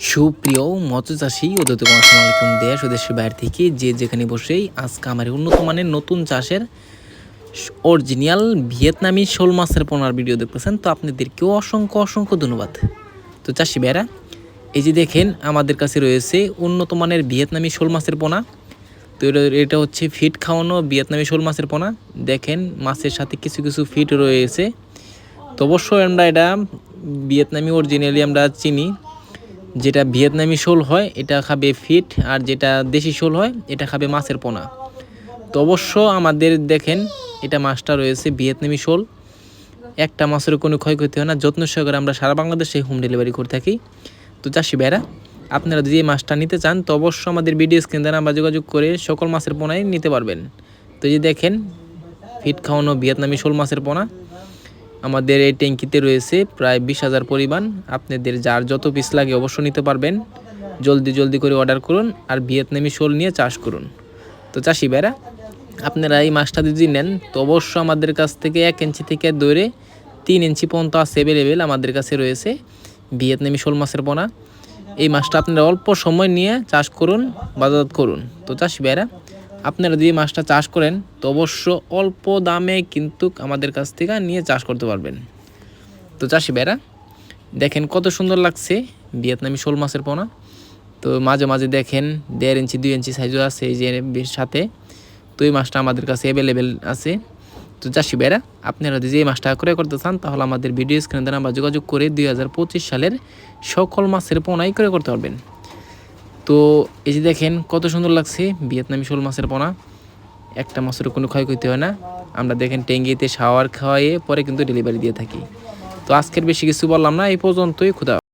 সুপ্রিয় মৎস্য চাষী ও দত্ত আসসালামু আলাইকুম দেশ ও দেশের বাইরে থেকে যে যেখানে বসেই আজকে আমার উন্নত মানের নতুন চাষের অরিজিনাল ভিয়েতনামি শোল মাছের পোনার ভিডিও দেখতেছেন, তো আপনাদেরকেও অসংখ্য অসংখ্য ধন্যবাদ। তো চাষি বেড়া এই যে দেখেন, আমাদের কাছে রয়েছে উন্নত মানের ভিয়েতনামি শোল মাছের পোনা। তো এটা- এটা হচ্ছে ফিট খাওয়ানো ভিয়েতনামি শোল মাছের পোনা। দেখেন, মাছের সাথে কিছু কিছু ফিট রয়েছে। তো অবশ্যই আমরা এটা ভিয়েতনামি অরিজিনালি আমরা চিনি। যেটা ভিয়েতনামি শোল হয়, এটা খাবে ফিট, আর যেটা দেশি শোল হয়, এটা খাবে মাছের পোনা। তো অবশ্য আমাদের দেখেন, এটা মাছটা রয়েছে ভিয়েতনামি শোল। একটা মাছের কোনো ক্ষয়ক্ষতি হয় না, যত্ন সহকারে আমরা সারা বাংলাদেশে হোম ডেলিভারি করে থাকি। তো চাষি ভাইরা, আপনারা যদি এই মাছটা নিতে চান, তো অবশ্যই আমাদের ভিডিও স্ক্রিন দ্বারা আমরা যোগাযোগ করে সকল মাছের পোনাই নিতে পারবেন। তো এই যে দেখেন, ফিট খাওয়ানো ভিয়েতনামি শোল মাছের পোনা। আমাদের এই ট্যাঙ্কিতে রয়েছে প্রায় বিশ হাজার পরিমাণ। আপনাদের যার যত পিস লাগে অবশ্য নিতে পারবেন। জলদি জলদি করে অর্ডার করুন আর ভিয়েতনামি শোল নিয়ে চাষ করুন। তো চাষি বেড়া আপনারা এই মাছটা যদি নেন, তো অবশ্য আমাদের কাছ থেকে এক ইঞ্চি থেকে দৌড়ে তিন ইঞ্চি পর্যন্ত আছে অ্যাভেলেবেল আমাদের কাছে রয়েছে ভিয়েতনামি শোল মাছের পোনা। এই মাছটা আপনারা অল্প সময় নিয়ে চাষ করুন, বাজারজাত করুন। তো চাষি ভাইরা আপনারা যদি মাছটা চাষ করেন, তো অবশ্য অল্প দামে কিন্তু আমাদের কাছ থেকে নিয়ে চাষ করতে পারবেন। তো চাষি ভাইরা, দেখেন কত সুন্দর লাগছে ভিয়েতনামি শোল মাছের পোনা। তো মাঝে মাঝে দেখেন দেড় ইঞ্চি, দুই ইঞ্চি সাইজও আছে এই যে সাথে। তো এই মাছটা আমাদের কাছে অ্যাভেলেবেল আছে। তো চাষি ভাইরা, আপনারা যদি এই মাছটা ক্রয় করতে চান, তাহলে আমাদের ভিডিও স্ক্রিনে দ্বারা আমরা যোগাযোগ করে দুই হাজার পঁচিশ সালের সকল মাছের পোনাই ক্রয় করতে পারবেন। তো এই যে দেখেন, কত সুন্দর লাগছে ভিয়েতনামি শোল মাছের পোনা। একটা মাছের কোনো ক্ষয়ক্ষতি হয় না। আমরা দেখেন টেঙ্গিতে শাওয়ার খাওয়াইয়ে পরে কিন্তু ডেলিভারি দিয়ে থাকি। তো আজকের বেশি কিছু বললাম না, এই পর্যন্তই, খুদা